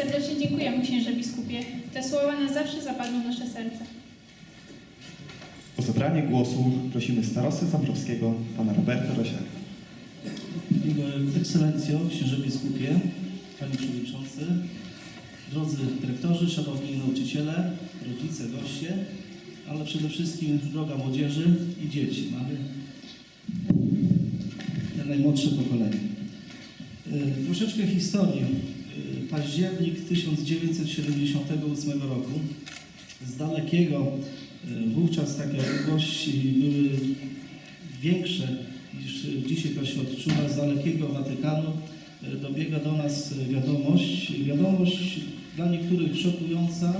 Serdecznie dziękujemy księże biskupie. Te słowa na zawsze zapadną w nasze serca. O zabranie głosu prosimy starostę Zambrowskiego, pana Roberta Rosiaka. Jego ekscelencjo, księże biskupie, panie przewodniczący, drodzy dyrektorzy, szanowni nauczyciele, rodzice, goście, ale przede wszystkim droga młodzieży i dzieci. Mamy te najmłodsze pokolenie. Y, Troszeczkę historii. Październik 1978 roku. Z dalekiego, y, wówczas takie odległości były większe niż dzisiaj to się odczuwa z dalekiego Watykanu. y, Dobiega do nas wiadomość, wiadomość dla niektórych szokująca,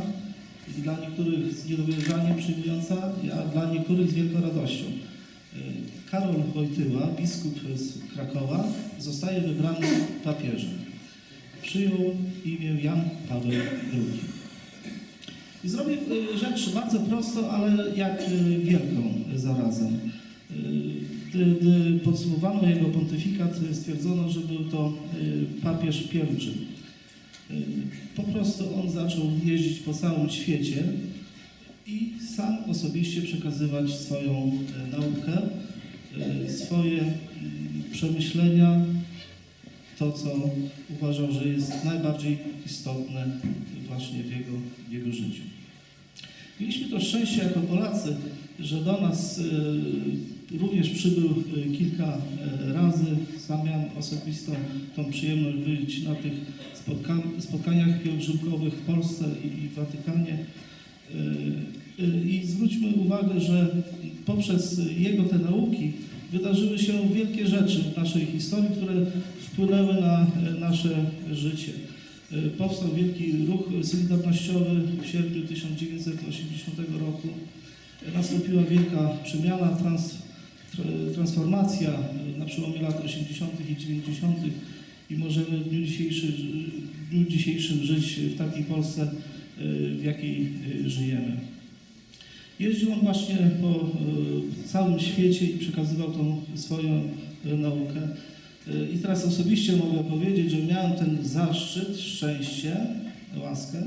dla niektórych z niedowierzaniem przyjmująca, a dla niektórych z wielką radością. Y, Karol Wojtyła, biskup z Krakowa, zostaje wybrany papieżem. Przyjął imię Jan Paweł II. I zrobię y, rzecz bardzo prostą, ale jak y, wielką zarazem. Y, Gdy, gdy podsumowano jego pontyfikat, stwierdzono, że był to papież pielgrzym. Y, Po prostu on zaczął jeździć po całym świecie i sam osobiście przekazywać swoją naukę, swoje y, przemyślenia, to, co uważał, że jest najbardziej istotne właśnie w jego, w jego życiu. Mieliśmy to szczęście jako Polacy, że do nas y, również przybył y, kilka y, razy. Sam miałem osobistą tą przyjemność być na tych spotka spotkaniach pielgrzymkowych w Polsce i, w Watykanie. I zwróćmy uwagę, że poprzez jego te nauki wydarzyły się wielkie rzeczy w naszej historii, które wpłynęły na e, nasze życie. E, Powstał wielki ruch solidarnościowy w sierpniu 1980 roku. Nastąpiła wielka przemiana, trans, tr- transformacja e, na przełomie lat 80. i 90. i możemy w dniu, dzisiejszy, w dniu dzisiejszym żyć w takiej Polsce, w jakiej żyjemy. Jeździł on właśnie po e, całym świecie i przekazywał tą swoją e, naukę. E, I teraz osobiście mogę powiedzieć, że miałem ten zaszczyt, szczęście, łaskę,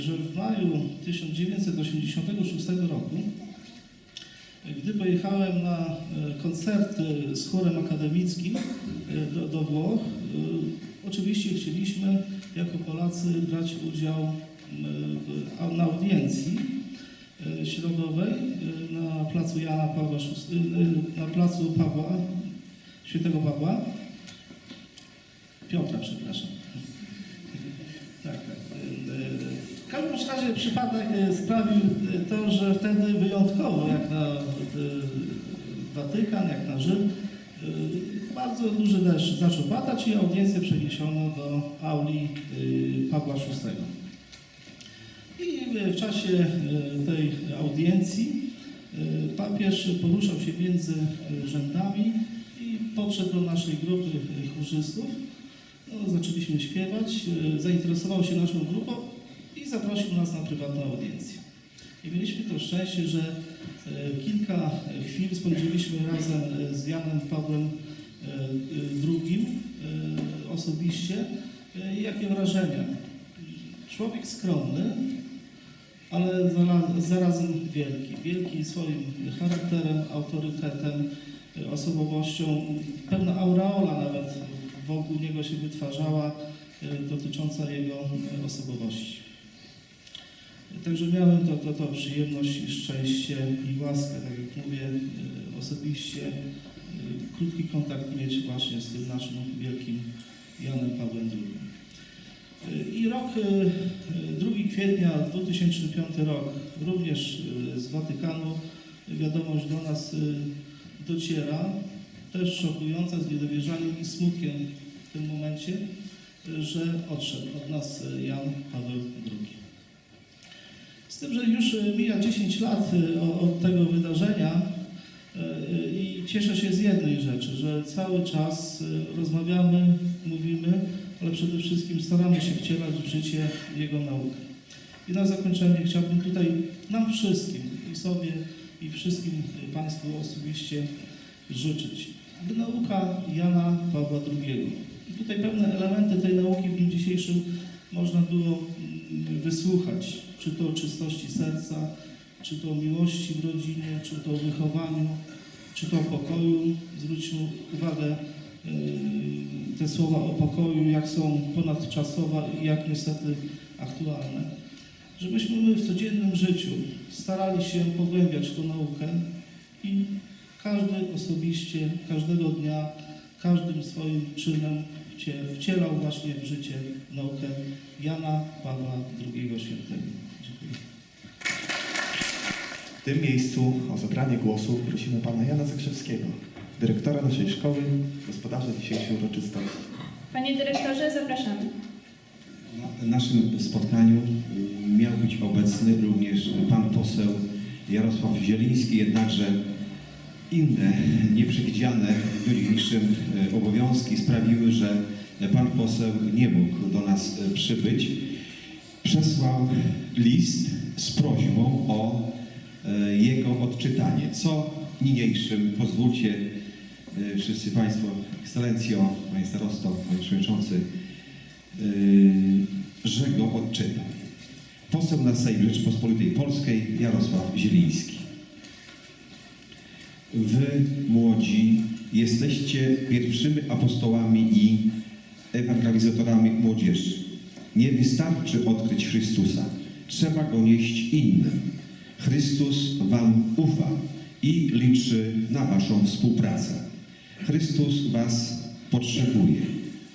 że w maju 1986 roku, gdy pojechałem na koncerty z chórem akademickim do, do Włoch, oczywiście chcieliśmy jako Polacy brać udział w- na audiencji środowej e, na placu Jana Pawła VI, e, na placu Pawła, świętego Pawła, Piotra, przepraszam. Tak, tak. E, e, W każdym razie przypadek e, sprawił e, to, że wtedy wyjątkowo, jak na e, Watykan, jak na Rzym, e, bardzo duży deszcz zaczął padać i audiencję przeniesiono do auli e, Pawła VI. W czasie e, tej audiencji e, papież poruszał się między e, rzędami i podszedł do naszej grupy chórzystów. No, zaczęliśmy śpiewać, zainteresował się naszą grupą i zaprosił nas na prywatną audiencję. I mieliśmy to szczęście, że kilka chwil spędziliśmy razem z Janem Pawłem II osobiście. Jakie wrażenia? Człowiek skromny, ale zara- zarazem wielki. Wielki swoim charakterem, autorytetem, e, osobowością. Pewna aureola nawet wokół niego się wytwarzała e, dotycząca jego e, osobowości. Także miałem to, to, to przyjemność i szczęście i łaskę, tak jak mówię, osobiście krótki kontakt mieć właśnie z tym naszym wielkim Janem Pawłem II. I rok, e, 2 kwietnia 2005 rok, również e, z Watykanu wiadomość do nas dociera, też szokująca, z niedowierzaniem i smutkiem w tym momencie, że odszedł od nas Jan Paweł II. Z tym, że już mija 10 lat od tego wydarzenia i cieszę się z jednej rzeczy, że cały czas rozmawiamy, mówimy, przede wszystkim staramy się wcielać w życie Jego naukę. I na zakończenie chciałbym tutaj nam wszystkim, i sobie, i wszystkim Państwu osobiście życzyć, by nauka Jana Pawła II. I tutaj pewne elementy tej nauki w dniu dzisiejszym można było mm, wysłuchać, czy to o czystości serca, czy to o miłości w rodzinie, czy to o wychowaniu, czy to o pokoju. Zwróćmy uwagę, yy, te słowa o pokoju, jak są ponadczasowe i jak niestety aktualne. Żebyśmy my w codziennym życiu starali się pogłębiać tę naukę i każdy osobiście, każdego dnia, każdym swoim czynem wcie- wcielał właśnie w życie naukę Jana Pawła II Świętego. Dziękuję. W tym miejscu o zabranie głosu prosimy pana Jana Zakrzewskiego, dyrektora naszej szkoły, gospodarza dzisiejszej uroczystości. Panie dyrektorze, zapraszamy. Na naszym spotkaniu miał być obecny również pan poseł Jarosław Zieliński, jednakże inne nieprzewidziane w dniu dzisiejszym y, obowiązki sprawiły, że pan poseł nie mógł do nas y, przybyć. Przesłał list z prośbą o y, jego odczytanie, co niniejszym pozwólcie wszyscy Państwo, ekscelencjo, Panie Starosto, Panie Przewodniczący, Yy, że go odczytam. Poseł na Sejm Rzeczypospolitej Polskiej Jarosław Zieliński. Wy, młodzi, jesteście pierwszymi apostołami i ewangelizatorami młodzieży. Nie wystarczy odkryć Chrystusa, trzeba go nieść innym. Chrystus Wam ufa i liczy na Waszą współpracę. Chrystus Was potrzebuje.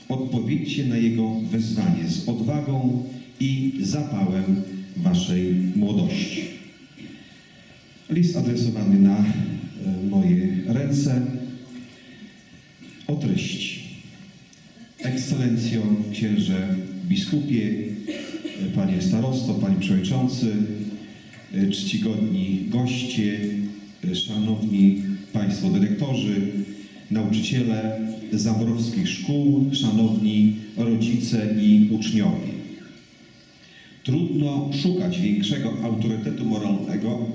Odpowiedzcie na Jego wezwanie z odwagą i zapałem Waszej młodości. List adresowany na e, moje ręce o treści. Ekscelencjo, księże biskupie, e, panie starosto, panie przewodniczący, e, czcigodni goście, szanowni państwo dyrektorzy, nauczyciele zambrowskich szkół, szanowni rodzice i uczniowie. Trudno szukać większego autorytetu moralnego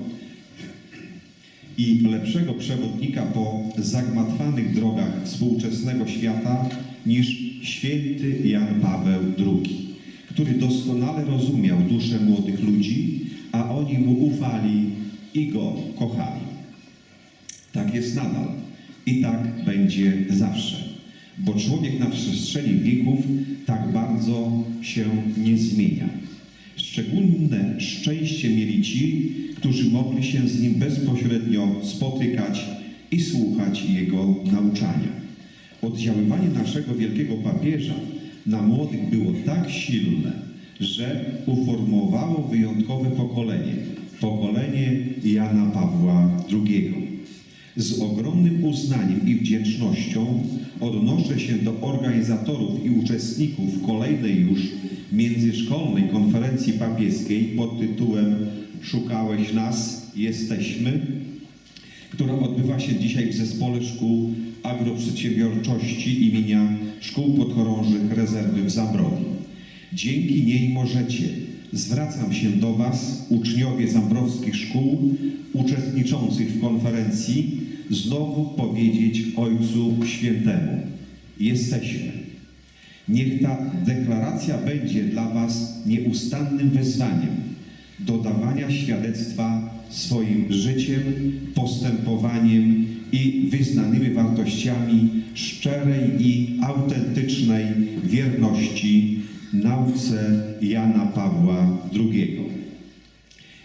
i lepszego przewodnika po zagmatwanych drogach współczesnego świata niż święty Jan Paweł II, który doskonale rozumiał duszę młodych ludzi, a oni mu ufali i go kochali. Tak jest nadal i tak będzie zawsze, bo człowiek na przestrzeni wieków tak bardzo się nie zmienia. Szczególne szczęście mieli ci, którzy mogli się z nim bezpośrednio spotykać i słuchać jego nauczania. Oddziaływanie naszego wielkiego papieża na młodych było tak silne, że uformowało wyjątkowe pokolenie, pokolenie Jana Pawła II. Z ogromnym uznaniem i wdzięcznością odnoszę się do organizatorów i uczestników kolejnej już międzyszkolnej konferencji papieskiej pod tytułem Szukałeś nas, jesteśmy, która odbywa się dzisiaj w Zespole Szkół Agroprzedsiębiorczości imienia Szkół Podchorążych Rezerwy w Zambrowie. Dzięki niej możecie, zwracam się do Was, uczniowie zambrowskich szkół uczestniczących w konferencji, znowu powiedzieć Ojcu Świętemu. Jesteśmy. Niech ta deklaracja będzie dla Was nieustannym wezwaniem do dawania świadectwa swoim życiem, postępowaniem i wyznanymi wartościami szczerej i autentycznej wierności nauce Jana Pawła II.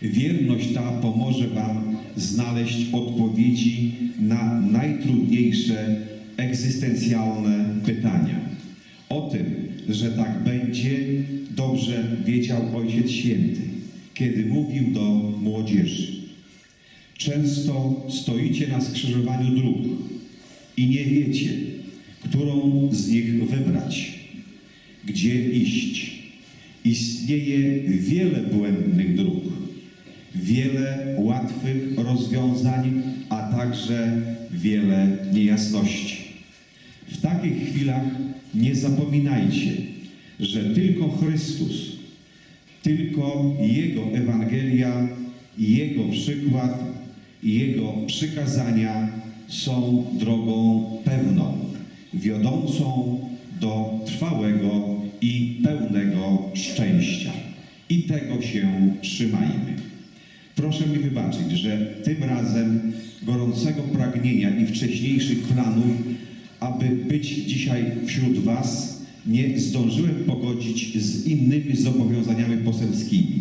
Wierność ta pomoże Wam znaleźć odpowiedzi na najtrudniejsze egzystencjalne pytania. O tym, że tak będzie, dobrze wiedział Ojciec Święty, kiedy mówił do młodzieży. Często stoicie na skrzyżowaniu dróg i nie wiecie, którą z nich wybrać, gdzie iść. Istnieje wiele błędnych dróg, wiele łatwych rozwiązań, a także wiele niejasności. W takich chwilach nie zapominajcie, że tylko Chrystus, tylko Jego Ewangelia, Jego przykład, Jego przykazania są drogą pewną, wiodącą do trwałego i pełnego szczęścia. I tego się trzymajmy. Proszę mi wybaczyć, że tym razem gorącego pragnienia i wcześniejszych planów, aby być dzisiaj wśród Was, nie zdążyłem pogodzić z innymi zobowiązaniami poselskimi.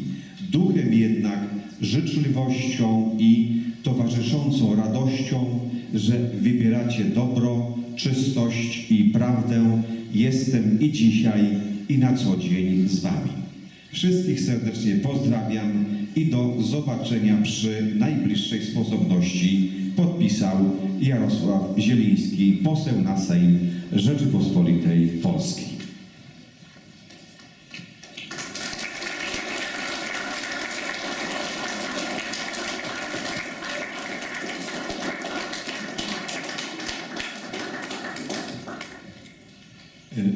Duchem jednak, życzliwością i towarzyszącą radością, że wybieracie dobro, czystość i prawdę, jestem i dzisiaj, i na co dzień z Wami. Wszystkich serdecznie pozdrawiam i do zobaczenia przy najbliższej sposobności. Podpisał Jarosław Zieliński, poseł na Sejm Rzeczypospolitej Polskiej.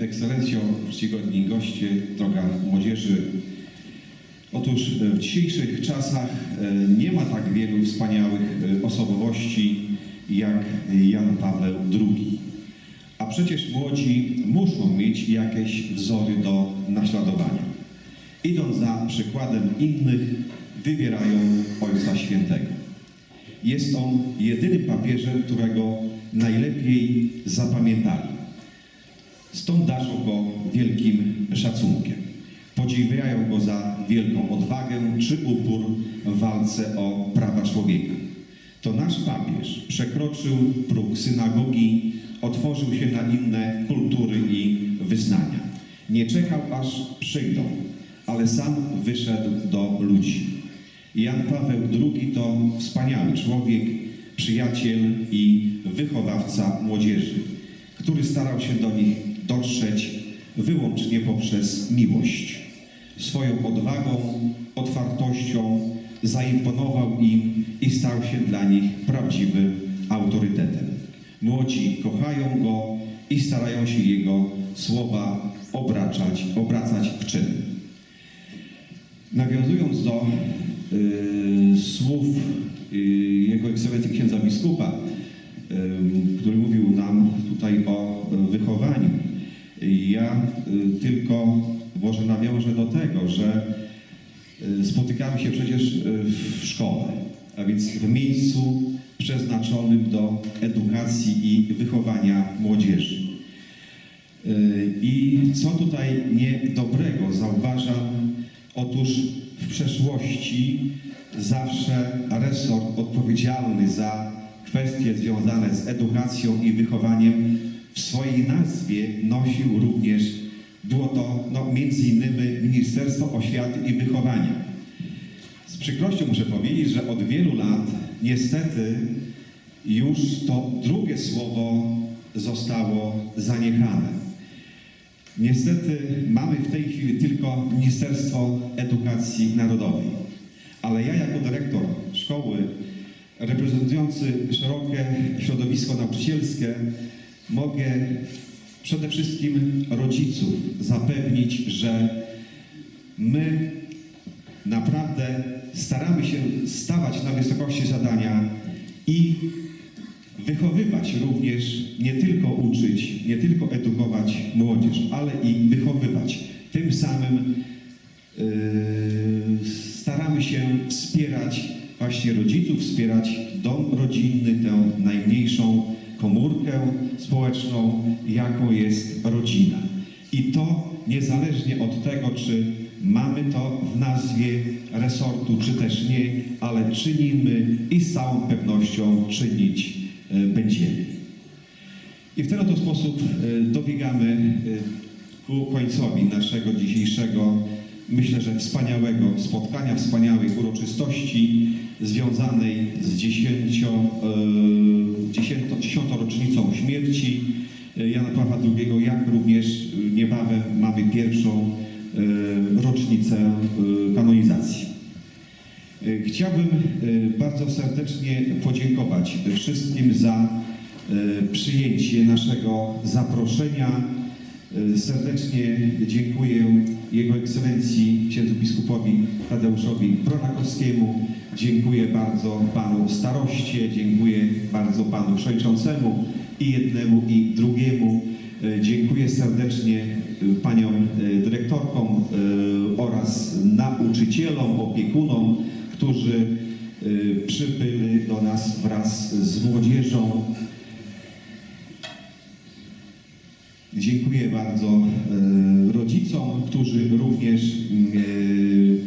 Ekscelencjo, czcigodni goście, droga młodzieży. Otóż e, w dzisiejszych czasach e, nie ma tak wielu wspaniałych e, osobowości jak Jan Paweł II. A przecież młodzi muszą mieć jakieś wzory do naśladowania. Idąc za przykładem innych, wybierają Ojca Świętego. Jest on jedynym papieżem, którego najlepiej zapamiętali. Stąd darzą go wielkim szacunkiem. Podziwiają go za wielką odwagę czy upór w walce o prawa człowieka. To nasz papież przekroczył próg synagogi, otworzył się na inne kultury i wyznania. Nie czekał, aż przyjdą, ale sam wyszedł do ludzi. Jan Paweł II to wspaniały człowiek, przyjaciel i wychowawca młodzieży, który starał się do nich dotrzeć wyłącznie poprzez miłość. Swoją odwagą, otwartością zaimponował im i stał się dla nich prawdziwym autorytetem. Młodzi kochają go i starają się jego słowa obracać, obracać w czyn. Nawiązując do y, słów y, Jego Ekscelencji księdza biskupa, y, który mówił nam tutaj o wychowaniu, ja y, tylko może nawiążę do tego, że y, spotykamy się przecież y, w szkole, a więc w miejscu przeznaczonym do edukacji i wychowania młodzieży. Y, I co tutaj niedobrego zauważam? Otóż w przeszłości zawsze resort odpowiedzialny za kwestie związane z edukacją i wychowaniem w swojej nazwie nosił również, było to no, innymi Ministerstwo Oświaty i Wychowania. Z przykrością muszę powiedzieć, że od wielu lat niestety już to drugie słowo zostało zaniechane. Niestety mamy w tej chwili tylko Ministerstwo Edukacji Narodowej, ale ja jako dyrektor szkoły reprezentujący szerokie środowisko nauczycielskie mogę przede wszystkim rodziców zapewnić, że my naprawdę staramy się stawać na wysokości zadania i wychowywać również, nie tylko uczyć, nie tylko edukować młodzież, ale i wychowywać. Tym samym yy, staramy się wspierać właśnie rodziców, wspierać dom rodzinny, tę najmniejszą komórkę społeczną, jaką jest rodzina. I to niezależnie od tego, czy mamy to w nazwie resortu, czy też nie, ale czynimy i z całą pewnością czynić e, będziemy. I w ten oto sposób e, dobiegamy e, ku końcowi naszego dzisiejszego, myślę, że wspaniałego spotkania, wspaniałej uroczystości związanej z dziesięcio, e, dziesięto, dziesiątą rocznicą śmierci e, Jana Pawła II, jak również niebawem mamy pierwszą e, rocznicę kanonizacji. Chciałbym bardzo serdecznie podziękować wszystkim za przyjęcie naszego zaproszenia. E, Serdecznie dziękuję Jego Ekscelencji księdzu biskupowi Tadeuszowi Pronakowskiemu. Dziękuję bardzo panu staroście, dziękuję bardzo panu przewodniczącemu i jednemu i drugiemu. E, Dziękuję serdecznie y, paniom y, dyrektorkom y, oraz nauczycielom, opiekunom, którzy y, przybyli do nas wraz z młodzieżą. Dziękuję bardzo y, rodzicom, którzy również y,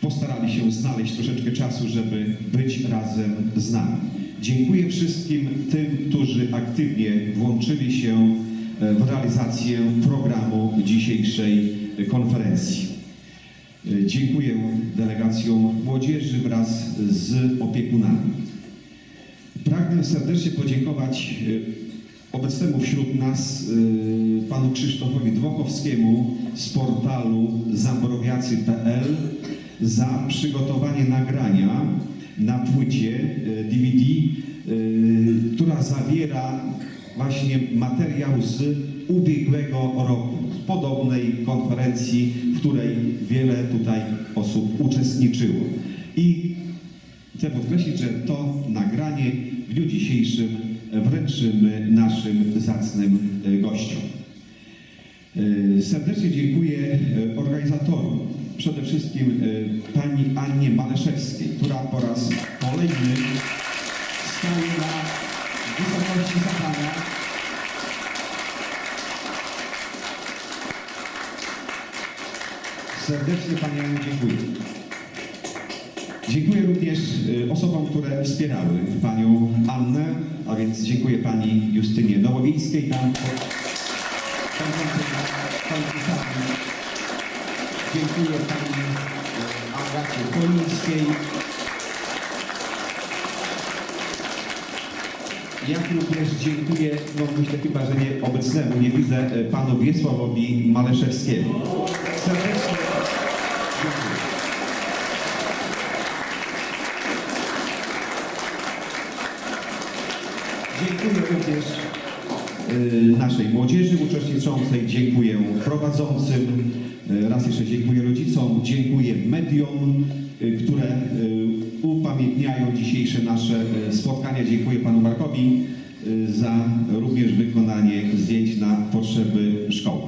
postarali się znaleźć troszeczkę czasu, żeby być razem z nami. Dziękuję wszystkim tym, którzy aktywnie włączyli się e, w realizację programu dzisiejszej konferencji. E, Dziękuję delegacjom młodzieży wraz z opiekunami. Pragnę serdecznie podziękować e, obecnemu wśród nas e, panu Krzysztofowi Dwokowskiemu z portalu zambrowiacy.pl za przygotowanie nagrania na płycie e, DVD, e, która zawiera właśnie materiał z ubiegłego roku, podobnej konferencji, w której wiele tutaj osób uczestniczyło. I Chcę podkreślić, że to nagranie w dniu dzisiejszym wręczymy naszym zacnym e, gościom. E, Serdecznie dziękuję e, organizatorom, przede wszystkim pani Annie Maleszewskiej, która po raz kolejny stoi na wysokości zadania. Serdecznie Pani dziękuję. Dziękuję również osobom, które wspierały Panią a więc dziękuję Pani Justynie Nowowiejskiej, sali. Dziękuję Pani y, Agacie Polińskiej. Jak również dziękuję, no myślę chyba, że nie obecnemu, nie widzę, y, Panu Wiesławowi Maleszewskiemu. Serdecznie dziękuję. Również y, naszej młodzieży uczestniczącej, dziękuję prowadzącym, y, raz jeszcze dziękuję rodzicom, dziękuję mediom, y, które upamiętniają dzisiejsze nasze spotkania. Dziękuję panu Markowi za również wykonanie zdjęć na potrzeby szkoły.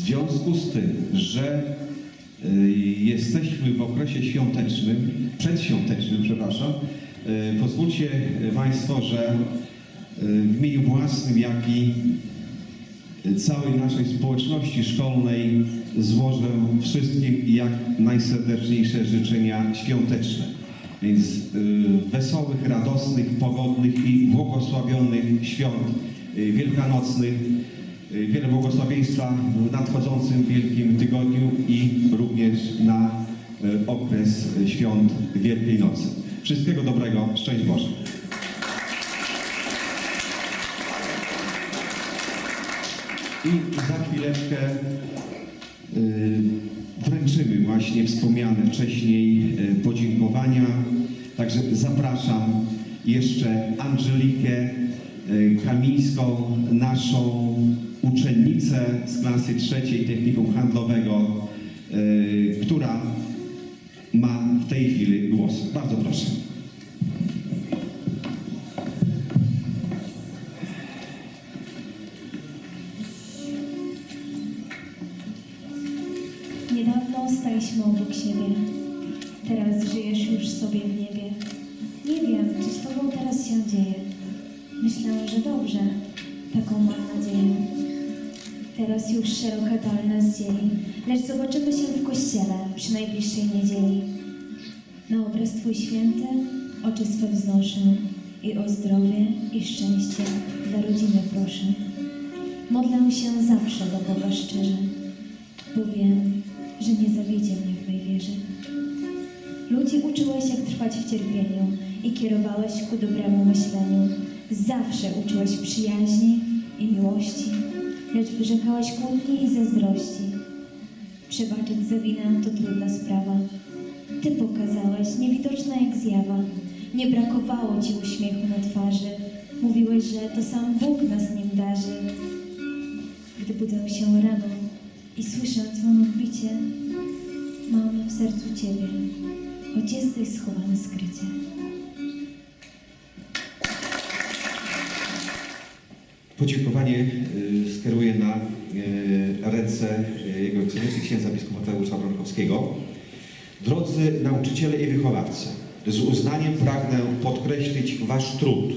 W związku z tym, że y, jesteśmy w okresie świątecznym, przedświątecznym, przepraszam, y, pozwólcie Państwo, że y, w imieniu własnym, jak i całej naszej społeczności szkolnej złożę wszystkim jak najserdeczniejsze życzenia świąteczne. Więc wesołych, radosnych, pogodnych i błogosławionych świąt wielkanocnych. Y, Wiele błogosławieństwa w nadchodzącym Wielkim Tygodniu i również na y, okres świąt Wielkiej Nocy. Wszystkiego dobrego, szczęść Boże. I za chwileczkę y, wręczymy właśnie wspomniane wcześniej podziękowania. Także zapraszam jeszcze Angelikę Kamińską, naszą uczennicę z klasy trzeciej Technikum Handlowego, y, która ma w tej chwili głos. Bardzo proszę. Niedawno staliśmy obok siebie. Teraz żyjesz już sobie w niebie. Nie wiem, co z tobą teraz się dzieje. Myślę, że dobrze. Taką mam nadzieję. Teraz już szeroka dal nas dzieli, lecz zobaczymy się w kościele przy najbliższej niedzieli. Na obraz Twój święty oczy swe wznoszę i o zdrowie i szczęście dla rodziny proszę. Modlę się zawsze do Boga szczerze, bo wiem, że nie zawiedzie mnie w mej wierze. Ludzi uczyłeś, jak trwać w cierpieniu i kierowałeś ku dobremu myśleniu. Zawsze uczyłeś przyjaźni i miłości, lecz wyrzekałeś kłótni i zazdrości. Przebaczyć za winę to trudna sprawa. Ty pokazałeś, niewidoczna jak zjawa. Nie brakowało Ci uśmiechu na twarzy. Mówiłeś, że to sam Bóg nas nim darzy. Gdy budzę się rano i słyszę dzwonów bicie, mam w sercu Ciebie, choć jesteś schowany skrycie. Podziękowanie y, skieruję na y, ręce y, Jego Ekscelencji księdza biskupa Tadeusza Bronkowskiego. Drodzy nauczyciele i wychowawcy, z uznaniem pragnę podkreślić Wasz trud,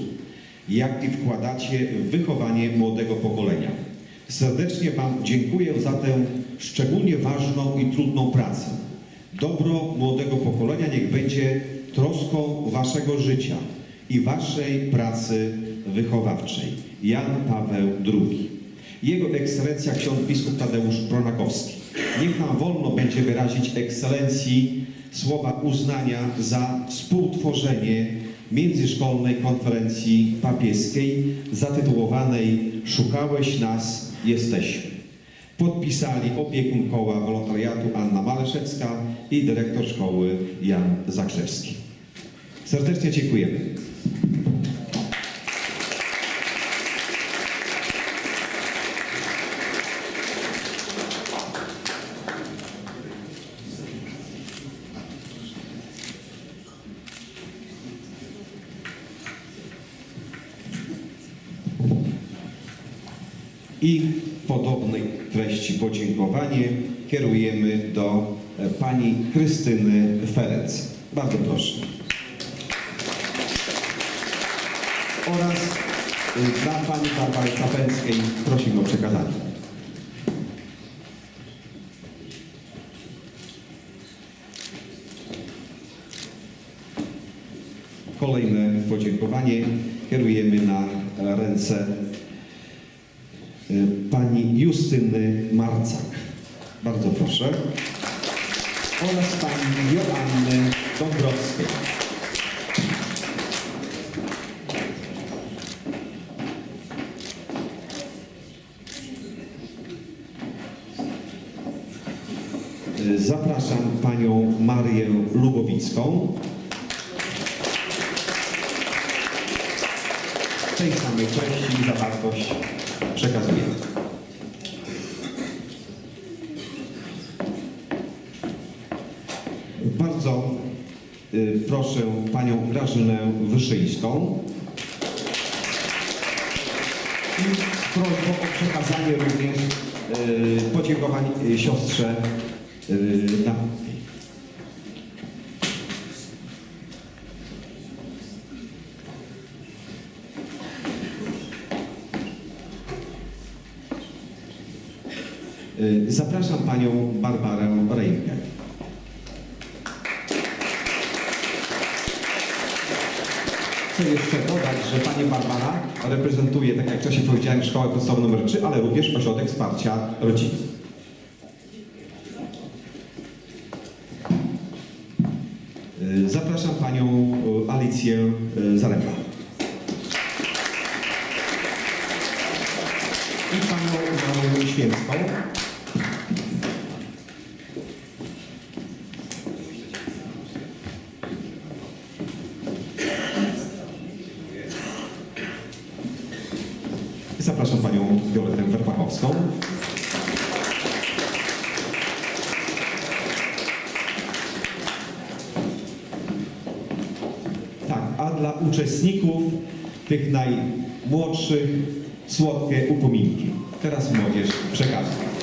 jaki wkładacie w wychowanie młodego pokolenia. Serdecznie Wam dziękuję za tę szczególnie ważną i trudną pracę. Dobro młodego pokolenia niech będzie troską Waszego życia i Waszej pracy wychowawczej. Jan Paweł II. Jego ekscelencja ksiądz biskup Tadeusz Pronakowski. Niech nam wolno będzie wyrazić ekscelencji słowa uznania za współtworzenie międzyszkolnej konferencji papieskiej zatytułowanej Szukałeś nas, jesteśmy. Podpisali opiekun koła wolontariatu Anna Maleszewska i dyrektor szkoły Jan Zakrzewski. Serdecznie dziękujemy. I podobnej treści podziękowanie kierujemy do e, pani Krystyny Ferenc. Bardzo proszę. Oraz e, dla pani Barbary Czapęckiej prosimy o przekazanie. Kolejne podziękowanie kierujemy na ręce Justyny Marcak. Bardzo proszę. Oraz pani Joanny Dąbrowskiej. Zapraszam panią Marię Lubowicką. tej samej treści i zawartość przekazujemy. Bardzo y, proszę panią Grażynę Wyszyńską. I z prośbą o przekazanie również y, podziękowań y, siostrze na Zapraszam panią Barbarę Rejkę. Chcę jeszcze dodać, że pani Barbara reprezentuje, tak jak wcześniej powiedziałem, szkołę podstawową nr 3, ale również ośrodek wsparcia rodziny. Y, Zapraszam panią y, Alicję y, Zaręba. I panią Marię Święcką. Zapraszam panią Violetę Werpachowską. Tak, a dla uczestników, tych najmłodszych, słodkie upominki. Teraz młodzież przekaże.